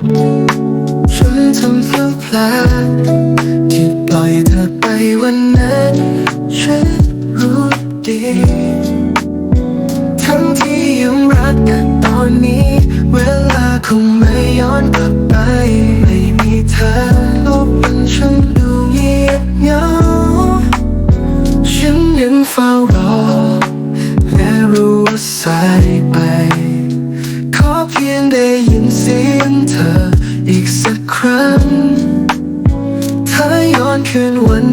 ฉันทำเพลาแผลที่ปล่อยเธอไปวันนั้นฉันรู้ดีทั้งที่ยังรักกันตอนนี้ เวลาคงไม่ย้อนกลับไป ไม่มีเธอโลกมันฉันดูเงียบเหงาฉันยังเฝ้ารอและรู้ว่าสายไป ขอเพียงได้ยินเสียง เธออีกสักครั้ง ถ้าย้อนคืนวัน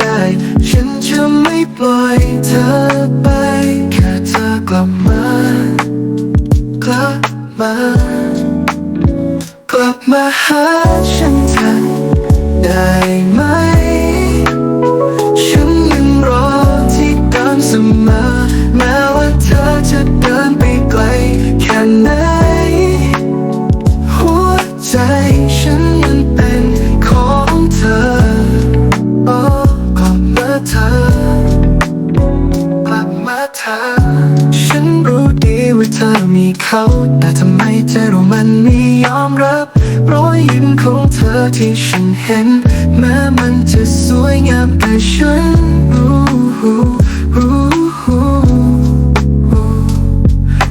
ได้ ฉันจะไม่ปล่อยเธอไป แค่เธอกลับมา กลับมา กลับมาหาฉัน ว่าเธอมีเขา แต่ทำไมใจเรามันไม่ยอมรับ รอยยิ้มของเธอที่ฉันเห็น แม้มันจะสวยงามแต่ฉันรู้รู้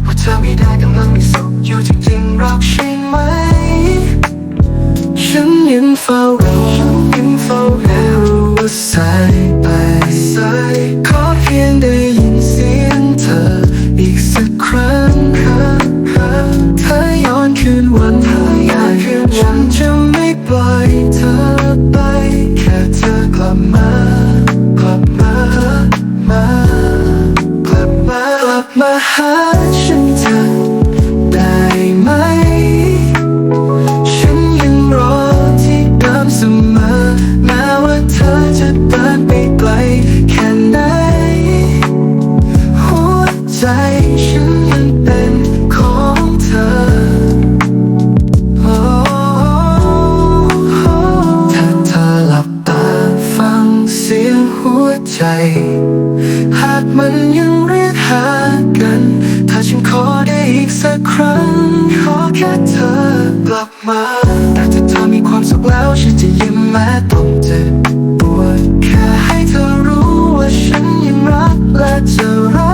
ว่าเธอไม่ได้กำลังมีสุขอยู่จริงๆรักใช่ไหม ฉันยังเฝ้ารอยังเฝ้า ใจฉันยังเป็นของเธอ ถ้าเธอหลับตาฟังเสียงหัวใจ หากมันยังเรียกหากัน ถ้าฉันขอได้อีกสักครั้ง ขอแค่เธอกลับมา แต่ถ้าเธอมีความสุขแล้วฉันจะยิ้มแม้ต้องเจ็บปวดแค่ให้เธอรู้ว่าฉันยังรักและจะรัก